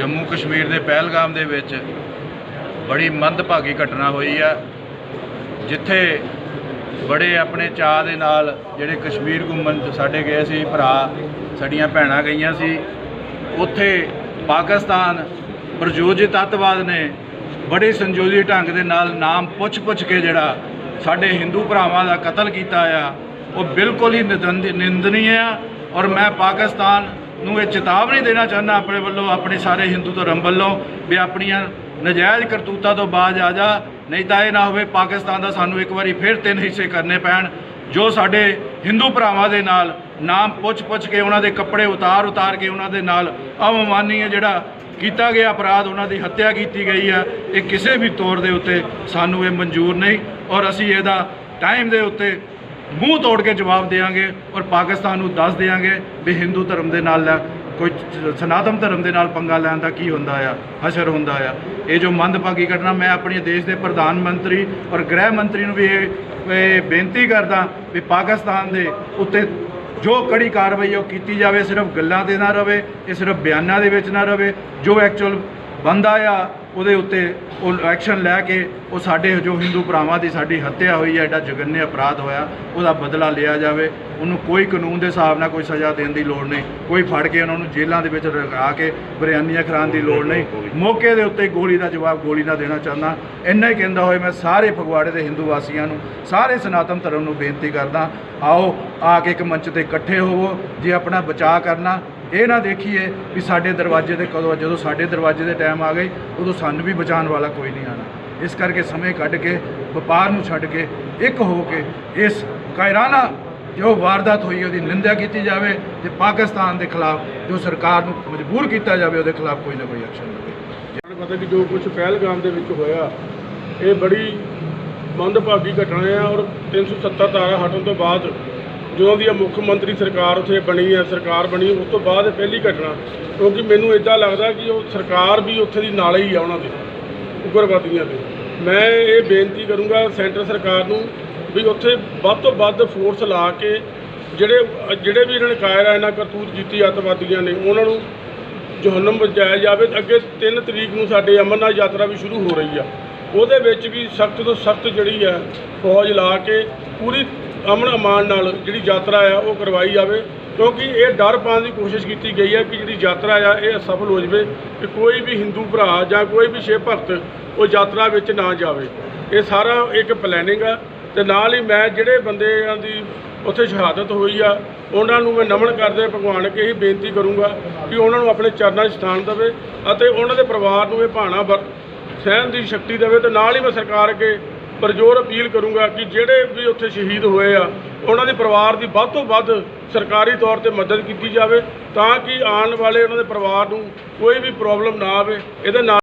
ਜੰਮੂ ਕਸ਼ਮੀਰ ਦੇ ਪਹਿਲਗਾਮ ਦੇ ਵਿੱਚ ਬੜੀ ਮੰਦਭਾਗੀ ਘਟਨਾ ਹੋਈ ਆ, ਜਿੱਥੇ ਬੜੇ ਆਪਣੇ ਚਾਅ ਦੇ ਨਾਲ ਜਿਹੜੇ ਕਸ਼ਮੀਰ ਘੁੰਮਣ ਸਾਡੇ ਗਏ ਸੀ, ਭਰਾ ਸਾਡੀਆਂ ਭੈਣਾਂ ਗਈਆਂ ਸੀ, ਉੱਥੇ ਪਾਕਿਸਤਾਨ ਪ੍ਰਯੋਜਿਤ ਅੱਤਵਾਦ ਨੇ ਬੜੇ ਸੰਯੋਜਿਤ ਢੰਗ ਦੇ ਨਾਲ ਨਾਮ ਪੁੱਛ-ਪੁੱਛ ਕੇ ਜਿਹੜਾ ਸਾਡੇ ਹਿੰਦੂ ਭਰਾਵਾਂ ਦਾ ਕਤਲ ਕੀਤਾ ਆ, ਉਹ ਬਿਲਕੁਲ ਹੀ ਨਿੰਦਨ- ਨਿੰਦਨੀय ਆ, ਔਰ ਮੈਂ ਪਾਕਿਸਤਾਨ ਨੂੰ ਇਹ ਚੇਤਾਵਨੀ ਦੇਣਾ ਚਾਹੁੰਦਾ ਆਪਣੇ ਵੱਲੋਂ, ਆਪਣੇ ਸਾਰੇ ਹਿੰਦੂ ਧਰਮ ਵੱਲੋਂ ਵੀ ਆਪਣੀਆਂ ਨਜਾਇਜ਼ ਕਰਤੂਤਾਂ ਤੋਂ ਬਾਜ ਆ ਜਾ, ਨਹੀਂ ਤਾਂ ਇਹ ਨਾ ਹੋਵੇ ਪਾਕਿਸਤਾਨ ਦਾ ਸਾਨੂੰ ਇੱਕ ਵਾਰੀ ਫਿਰ ਤਿੰਨ ਹਿੱਸੇ ਕਰਨੇ ਪੈਣ, ਜੋ ਸਾਡੇ ਹਿੰਦੂ ਭਰਾਵਾਂ ਦੇ ਨਾਲ ਨਾਮ ਪੁੱਛ-ਪੁੱਛ ਕੇ ਉਹਨਾਂ ਦੇ ਕੱਪੜੇ ਉਤਾਰ-ਉਤਾਰ ਕੇ ਉਹਨਾਂ ਦੇ ਨਾਲ ਅਵਮਾਨੀय ਜਿਹੜਾ ਕੀਤਾ ਗਿਆ ਅਪਰਾਧ, ਉਹਨਾਂ ਦੀ ਹੱਤਿਆ ਕੀਤੀ ਗਈ ਆ, ਇਹ ਕਿਸੇ ਵੀ ਤੌਰ ਦੇ ਉੱਤੇ ਸਾਨੂੰ ਇਹ ਮਨਜ਼ੂਰ ਨਹੀਂ ਔਰ ਅਸੀਂ ਇਹਦਾ ਟਾਈਮ ਦੇ ਉੱਤੇ ਮੂੰਹ ਤੋੜ ਕੇ ਜਵਾਬ ਦੇਵਾਂਗੇ ਔਰ ਪਾਕਿਸਤਾਨ ਨੂੰ ਦੱਸ ਦੇਵਾਂਗੇ ਵੀ ਹਿੰਦੂ ਧਰਮ ਦੇ ਨਾਲ ਕੋਈ ਸਨਾਤਨ ਧਰਮ ਦੇ ਨਾਲ ਪੰਗਾ ਲੈਣ ਦਾ ਕੀ ਹੁੰਦਾ ਆ, ਹਸ਼ਰ ਹੁੰਦਾ ਆ। ਇਹ ਜੋ ਮੰਦਭਾਗੀ ਘਟਨਾ, ਮੈਂ ਆਪਣੇ ਦੇਸ਼ ਦੇ ਪ੍ਰਧਾਨ ਮੰਤਰੀ ਔਰ ਗ੍ਰਹਿ ਮੰਤਰੀ ਨੂੰ ਵੀ ਇਹ ਬੇਨਤੀ ਕਰਦਾ ਵੀ ਪਾਕਿਸਤਾਨ ਦੇ ਉੱਤੇ ਜੋ ਕੜੀ ਕਾਰਵਾਈ ਉਹ ਕੀਤੀ ਜਾਵੇ, ਸਿਰਫ ਗੱਲਾਂ ਤੇ ਨਾ ਰਵੇ, ਇਹ ਸਿਰਫ ਬਿਆਨਾਂ ਦੇ ਵਿੱਚ ਨਾ ਰਵੇ, ਜੋ ਐਕਚੁਅਲ ਬੰਦਾ ਆ ਉਹਦੇ ਉੱਤੇ ਉਹ ਐਕਸ਼ਨ ਲੈ ਕੇ ਉਹ ਸਾਡੇ ਜੋ ਹਿੰਦੂ ਭਰਾਵਾਂ ਦੀ ਸਾਡੀ ਹੱਤਿਆ ਹੋਈ ਹੈ ਐਡਾ ਜਗੰਨੇ ਅਪਰਾਧ ਹੋਇਆ, ਉਹਦਾ ਬਦਲਾ ਲਿਆ ਜਾਵੇ। ਉਹਨੂੰ ਕੋਈ ਕਾਨੂੰਨ ਦੇ ਹਿਸਾਬ ਨਾਲ ਕੋਈ ਸਜ਼ਾ ਦੇਣ ਦੀ ਲੋੜ ਨਹੀਂ। ਕੋਈ ਫੜ ਕੇ ਉਹਨਾਂ ਨੂੰ ਜੇਲ੍ਹਾਂ ਦੇ ਵਿੱਚ ਰਖਾ ਕੇ ਬਰਿਆਨੀਆਂ ਖਰਾਉਣ ਦੀ ਲੋੜ ਨਹੀਂ। ਮੌਕੇ ਦੇ ਉੱਤੇ ਗੋਲੀ ਦਾ ਜਵਾਬ ਗੋਲੀ ਨਾਲ ਦੇਣਾ ਚਾਹੁੰਦਾ। ਇੰਨਾ ਹੀ ਕਹਿੰਦਾ ਹੋਏ ਮੈਂ ਸਾਰੇ ਫਗਵਾੜੇ ਦੇ ਹਿੰਦੂ ਵਾਸੀਆਂ ਨੂੰ, ਸਾਰੇ ਸਨਾਤਨ ਧਰਮ ਨੂੰ ਬੇਨਤੀ ਕਰਦਾ, ਆਓ ਆ ਕੇ ਇੱਕ ਮੰਚ ਤੇ ਇਕੱਠੇ ਹੋਵੋ, ਜੇ ਆਪਣਾ ਬਚਾਅ ਕਰਨਾ ਇਹ ਨਾ ਦੇਖੀਏ ਵੀ ਸਾਡੇ ਦਰਵਾਜ਼ੇ ਤੇ ਕਦੋਂ ਜਦੋਂ ਸਾਡੇ ਦਰਵਾਜ਼ੇ ਦੇ ਟਾਈਮ ਆ ਗਏ, ਉਦੋਂ ਸਾਨੂੰ ਵੀ ਬਚਾਉਣ ਵਾਲਾ ਕੋਈ ਨਹੀਂ ਆਣਾ। ਇਸ ਕਰਕੇ ਸਮੇਂ ਕੱਢ ਕੇ, ਵਪਾਰ ਨੂੰ ਛੱਡ ਕੇ, ਇੱਕ ਹੋ ਕੇ ਇਸ ਕਾਇਰਾਨਾ ਜੋ ਵਾਰਦਾਤ ਹੋਈ, ਉਹਦੀ ਨਿੰਦਿਆ ਕੀਤੀ ਜਾਵੇ ਤੇ ਪਾਕਿਸਤਾਨ ਦੇ ਖਿਲਾਫ ਜੋ ਸਰਕਾਰ ਨੂੰ ਮਜਬੂਰ ਕੀਤਾ ਜਾਵੇ, ਉਹਦੇ ਖਿਲਾਫ ਕੋਈ ਨਾ ਕੋਈ ਐਕਸ਼ਨ ਲਵੇ। ਤੁਹਾਨੂੰ ਪਤਾ ਕਿ ਜੋ ਕੁਝ ਪਹਿਲਗਾਮ ਦੇ ਵਿੱਚ ਹੋਇਆ, ਇਹ ਬੜੀ ਮੰਦਭਾਗੀ ਘਟਨਾ ਹੈ ਔਰ 370 ਧਾਰਾ ਹਟਣ ਤੋਂ ਬਾਅਦ ਜਦੋਂ ਦੀ ਮੁੱਖ ਮੰਤਰੀ ਸਰਕਾਰ ਉੱਥੇ ਬਣੀ ਹੈ, ਸਰਕਾਰ ਬਣੀ, ਉਸ ਤੋਂ ਬਾਅਦ ਇਹ ਪਹਿਲੀ ਘਟਨਾ, ਕਿਉਂਕਿ ਮੈਨੂੰ ਇਦਾਂ ਲੱਗਦਾ ਕਿ ਉਹ ਸਰਕਾਰ ਵੀ ਉੱਥੇ ਦੀ ਨਾਲੇ ਹੀ ਆ ਉਹਨਾਂ ਦੇ, ਉਗਰਵਾਦੀਆਂ ਦੇ। ਮੈਂ ਇਹ ਬੇਨਤੀ ਕਰੂੰਗਾ ਸੈਂਟਰ ਸਰਕਾਰ ਨੂੰ ਵੀ ਉੱਥੇ ਵੱਧ ਤੋਂ ਵੱਧ ਫੋਰਸ ਲਾ ਕੇ ਜਿਹੜੇ ਜਿਹੜੇ ਵੀ ਇਹਨਾਂ ਨੇ ਕਾਇਰਾ ਇਹਨਾਂ ਕਰਤੂਤ ਕੀਤੀ, ਅੱਤਵਾਦੀਆਂ ਨੇ, ਉਹਨਾਂ ਨੂੰ ਜਹਨਮ ਬਚਾਇਆ ਜਾਵੇ। ਅੱਗੇ 3 ਤਰੀਕ ਨੂੰ ਸਾਡੇ ਅਮਰਨਾਥ ਯਾਤਰਾ ਵੀ ਸ਼ੁਰੂ ਹੋ ਰਹੀ ਆ। ਉਹਦੇ ਵਿੱਚ ਵੀ ਸਖਤ ਤੋਂ ਸਖਤ ਜਿਹੜੀ ਆ ਫੌਜ ਲਾ ਕੇ ਪੂਰੀ ਅਮਨ ਅਮਾਨ ਨਾਲ ਜਿਹੜੀ ਯਾਤਰਾ ਆ, ਉਹ ਕਰਵਾਈ ਜਾਵੇ। ਕਿਉਂਕਿ ਇਹ ਡਰ ਪਾਉਣ ਦੀ ਕੋਸ਼ਿਸ਼ ਕੀਤੀ ਗਈ ਹੈ ਕਿ ਜਿਹੜੀ ਯਾਤਰਾ ਆ, ਇਹ ਅਸਫਲ ਹੋ ਜਾਵੇ ਕਿ ਕੋਈ ਵੀ ਹਿੰਦੂ ਭਰਾ ਜਾਂ ਕੋਈ ਵੀ ਸ਼ਿਵ ਭਗਤ ਉਹ ਯਾਤਰਾ ਵਿੱਚ ਨਾ ਜਾਵੇ। ਇਹ ਸਾਰਾ ਇੱਕ ਪਲੈਨਿੰਗ ਆ ਤੇ ਨਾਲ ਹੀ ਮੈਂ ਜਿਹੜੇ ਬੰਦਿਆਂ ਦੀ ਉੱਥੇ ਸ਼ਹਾਦਤ ਹੋਈ ਆ, ਉਹਨਾਂ ਨੂੰ ਮੈਂ ਨਮਨ ਕਰਦੇ ਭਗਵਾਨ ਅੱਗੇ ਹੀ ਬੇਨਤੀ ਕਰੂੰਗਾ ਕਿ ਉਹਨਾਂ ਨੂੰ ਆਪਣੇ ਚਰਨਾਂ 'ਚ ਸਥਾਨ ਦੇਵੇ ਅਤੇ ਉਹਨਾਂ ਦੇ ਪਰਿਵਾਰ ਨੂੰ ਇਹ ਭਾਣਾ ਵਰ- ਸਹਿਣ ਦੀ ਸ਼ਕਤੀ ਦੇਵੇ ਤੇ ਨਾਲ ਹੀ ਮੈਂ ਸਰਕਾਰ ਅੱਗੇ ਪਰਜੋਰ ਅਪੀਲ ਕਰੂੰਗਾ ਕਿ ਜਿਹੜੇ ਵੀ ਉੱਥੇ ਸ਼ਹੀਦ ਹੋਏ ਆ, ਉਹਨਾਂ ਦੇ ਪਰਿਵਾਰ ਦੀ ਵੱਧ ਤੋਂ ਵੱਧ ਸਰਕਾਰੀ ਤੌਰ ਤੇ ਮਦਦ ਕੀਤੀ ਜਾਵੇ ਤਾਂ ਕਿ ਆਉਣ ਵਾਲੇ ਉਹਨਾਂ ਦੇ ਪਰਿਵਾਰ ਨੂੰ ਕੋਈ ਵੀ ਪ੍ਰੋਬਲਮ ਨਾ ਆਵੇ, ਇਹਦੇ ਨਾਲ